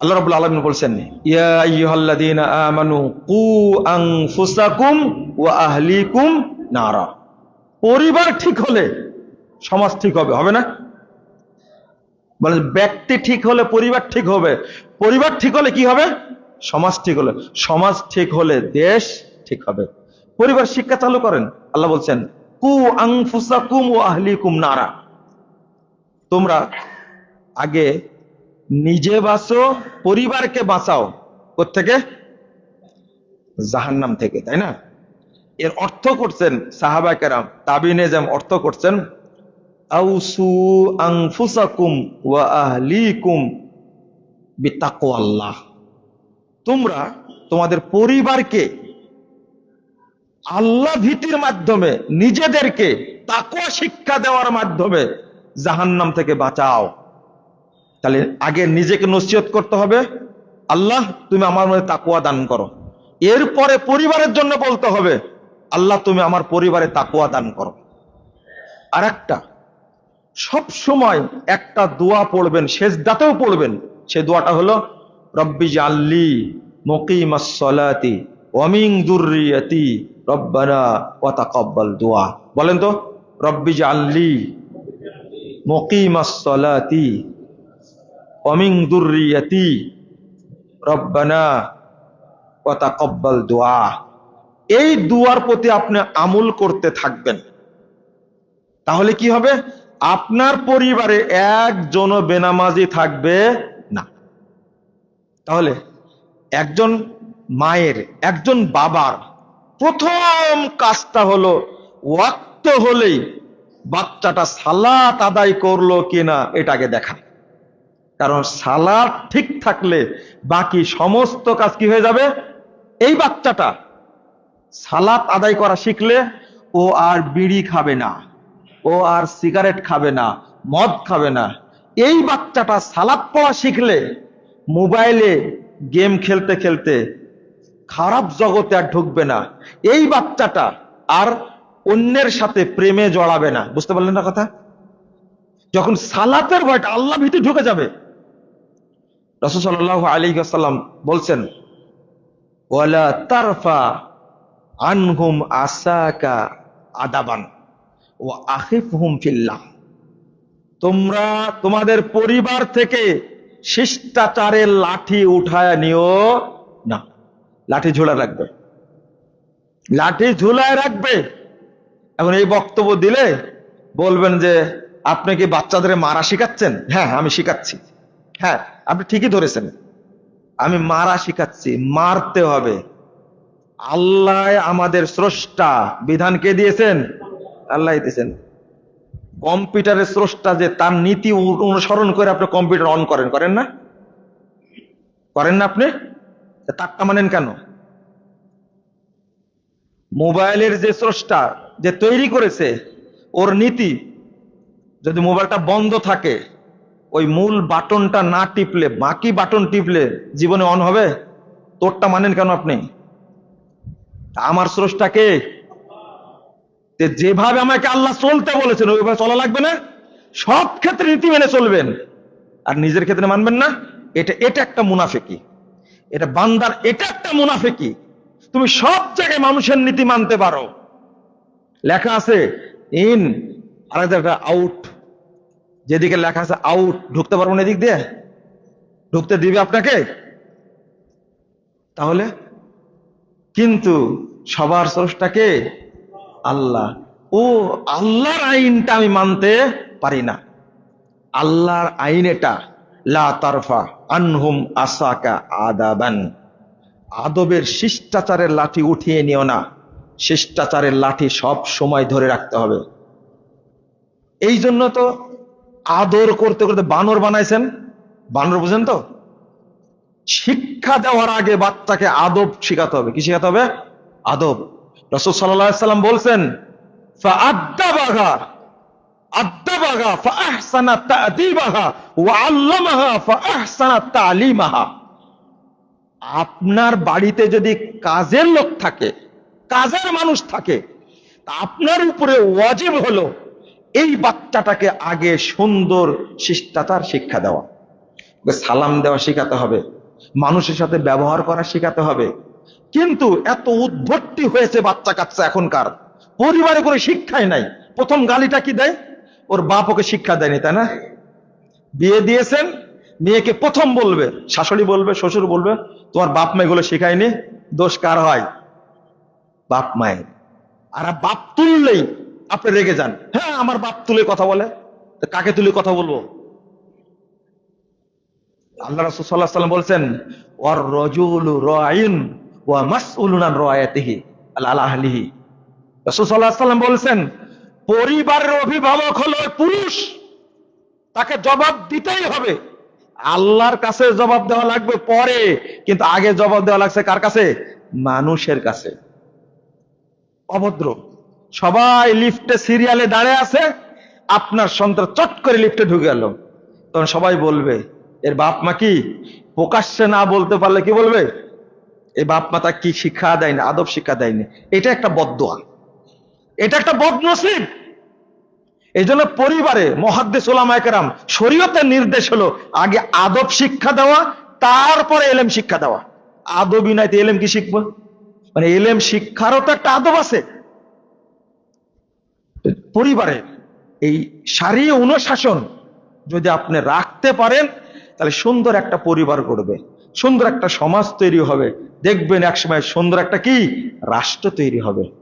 আল্লাহ আলামিন বলছেন কু আহলিকুম নারা। পরিবার ঠিক হলে সমাজ ঠিক হবে হবে না? বলে ব্যক্তি ঠিক হলে পরিবার ঠিক হবে, পরিবার ঠিক হলে কি হবে? সমাজ ঠিক হলে, সমাজ ঠিক হলে দেশ ঠিক হবে। পরিবার শিক্ষা চালু করেন, আল্লাহ বলছেন, কু আনফুসাকুম ও আহলিকুম নারা। তোমরা আগে নিজে বাঁচো, পরিবারকে বাঁচাও। থেকে জাহান্নাম থেকে, তাই না? এর অর্থ করছেন সাহাবা কেরাম, তাবিনে যেম অর্থ করছেন তোমরা তোমাদের পরিবারকে আল্লাহ ভীতির মাধ্যমে, নিজেদেরকে তাকুয়া শিক্ষা দেওয়ার মাধ্যমে জাহান্নাম থেকে বাঁচাও। তাহলে আগে নিজেকে নসিহত করতে হবে। আল্লাহ, তুমি আমার মধ্যে তাকুয়া দান করো। এরপরে পরিবারের জন্য বলতে হবে, আল্লাহ, তুমি আমার পরিবারে তাকুয়া দান করো। আর একটা সব সময় একটা দোয়া পড়বেন শেষ দাতেও পড়বেন। সে দোয়াটা হলো, রব্বি জাল্লি মকিমাসলাতি ওয়ামিং দুর্রিয়াতি রব্বানা ওয়া তাকাব্বাল দোয়া। বলেন তো, রব্বি জাল্লি মকিমাসলাতি ওয়ামিং দুর্রিয়াতি, রব্বানা কথা কব্বাল দোয়া এই দুয়ার প্রতি আপনি আমল করতে থাকবেন। তাহলে কি হবে? আপনার পরিবারে একজনও বেনামাজি থাকবে না। তাহলে একজন মায়ের, একজন বাবার প্রথম কাজটা হলো ওয়াক্ত হলেই বাচ্চাটা সালাত আদায় করল কিনা এটাকে দেখা কারণ সালাদ ঠিক থাকলে বাকি সমস্ত কাজ কি হয়ে যাবে? এই বাচ্চাটা সালাত আদায় করা শিখলে ও আর বিড়ি খাবে না, ও আর সিগারেট খাবে না, মদ খাবে না। এই বাচ্চাটা সালাদ পড়া শিখলে মোবাইলে গেম খেলতে খেলতে খারাপ জগতে আর ঢুকবে না। এই বাচ্চাটা আর অন্যের সাথে প্রেমে জড়াবে না। বুঝতে পারলেন না কথা? যখন সালাতের ভয়টা আল্লাহ ভীতি ঢুকে যাবে রসুল সাল্লাহ আলী আসাল্লাম বলছেন, ওয়ালা তারফা আনহুম আসাকা আদাবান ও আখিফ হুম ফিল্লাহ। তোমরা তোমাদের পরিবার থেকে শিষ্টাচারের লাঠি উঠায় নিও না। লাঠি ঝোলা রাখবে। লাঠি ঝুলায় রাখবে। এখন এই বক্তব্য দিলে বলবেন যে, আপনি কি বাচ্চাদের মারা শিখাচ্ছেন? হ্যাঁ আমি শিখাচ্ছি। হ্যাঁ আপনি ঠিকই ধরেছেন। আমি মারা শিখাচ্ছি, মারতে হবে। আল্লাহ আমাদের স্রষ্টা। বিধান কে দিয়েছেন? আল্লাহ দিয়েছেন। কম্পিউটারের স্রষ্টা যে তার নীতি অনুসরণ করে আপনি কম্পিউটার অন করেন করেন না? করেন না আপনি? তারটা মানেন কেন? মোবাইলের যে স্রষ্টা যে তৈরি করেছে, ওর নীতি যদি মোবাইলটা বন্ধ থাকে ওই মূল বাটনটা না টিপলে, বাকি বাটন টিপলে জীবনে অন হবে? তোরটা মানেন কেন আপনি? আমার স্রষ্টাকে যেভাবে আমাকে আল্লাহ চলতে বলেছেন, ওইভাবে চলা লাগবে না? সব ক্ষেত্রে নীতি মেনে চলবেন। আর নিজের ক্ষেত্রে মানবেন না? এটা এটা একটা মুনাফেকি। এটা বান্দার, এটা একটা মুনাফেকি। তুমি সব জায়গায় মানুষের নীতি মানতে পারো। লেখা আছে, ইন আর একটা আউট। যেদিকে লেখা আছে আউট ঢুকতে পারব না এদিক দিয়ে? ঢুকতে দিবে আপনাকে? তাহলে? কিন্তু সবার স্রষ্টাকে আল্লাহ। ও আল্লাহর আইনটা আমি মানতে পারি না। আল্লাহর আইন এটা। লা তারফা আনহুম আসাকা আদাবান। আদবের শিষ্টাচারের লাঠি উঠিয়ে নিও না। শিষ্টাচারের লাঠি সব সময় ধরে রাখতে হবে। এই জন্য তো আদর করতে করতে বানর বানাইছেন। বানর বুঝেন তো? শিক্ষা দেওয়ার আগে বাচ্চাকে আদব শিখাতে হবে। কি শিখাতে হবে? আদব। রসুল সাল্লাম বলছেন আপনার বাড়িতে যদি কাজের লোক থাকে, কাজের মানুষ থাকে আপনার উপরে ওয়াজিব হলো। এই বাচ্চাটাকে আগে সুন্দর শিষ্টাচার শিক্ষা দেওয়া। সালাম দেওয়া শেখাতে হবে। মানুষের সাথে ব্যবহার করা শেখাতে হবে। কিন্তু এত উদ্ভট্টি হয়েছে বাচ্চা কাচ্চা এখনকার। পরিবারে কোনো শিক্ষাই নাই। প্রথম গালিটা কি দেয়? ওর বাপ ওকে শিক্ষা দেয়নি, তাই না? বিয়ে দিয়েছেন, মেয়েকে প্রথম বলবে, শাশুড়ি বলবে, শ্বশুর বলবে, তোমার বাপ মা এগুলো শেখায়নি, দোষ কার হয়? বাপ মায়ের। আর বাপ তুললেই আপনি রেগে যান। হ্যাঁ আমার বাপ তুলে কথা বলে। কাকে তুলে কথা বলব? আল্লাহ রাসূল সাল্লাম বলছেন, ওয়ার রাজুলু রাইন ওয়া মাসউলুন আন রায়াতিহি আলা আহলিহি। রাসূল সাল্লাম বলছেন, পরিবারের অভিভাবক হলো পুরুষ। তাকে জবাব দিতেই হবে। আল্লাহর কাছে জবাব দেওয়া লাগবে পরে, কিন্তু আগে জবাব দেওয়া লাগছে কার কাছে? মানুষের কাছে। অভদ্র। সবাই লিফটে সিরিয়ালে দাঁড়িয়ে আছে, আপনার সন্তান চট করে লিফটে ঢুকে গেল তখন সবাই বলবে, এর বাপ মা কি? প্রকাশ্যে না বলতে পারলে কি বলবে? এই বাপ মা তাকে কি শিক্ষা দেয়নি, আদব শিক্ষা দেয়নি? এটা একটা বদোয়া এটা একটা বদনসিব। এই জন্য পরিবারে মহাদ্দেশ ওলামায়কেরাম শরীয়তের নির্দেশ হলো আগে আদব শিক্ষা দেওয়া, তারপরে এলেম শিক্ষা দেওয়া। আদবই নাই তো এলেম কি শিখব? মানে এলেম শিক্ষারও তো একটা আদব আছে। পরিবারে এই সারি অনুশাসন যদি আপনি রাখতে পারেন, তাহলে সুন্দর একটা পরিবার করবে সুন্দর একটা সমাজ তৈরি হবে। দেখবেন একসময় সুন্দর একটা কি? রাষ্ট্র তৈরি হবে।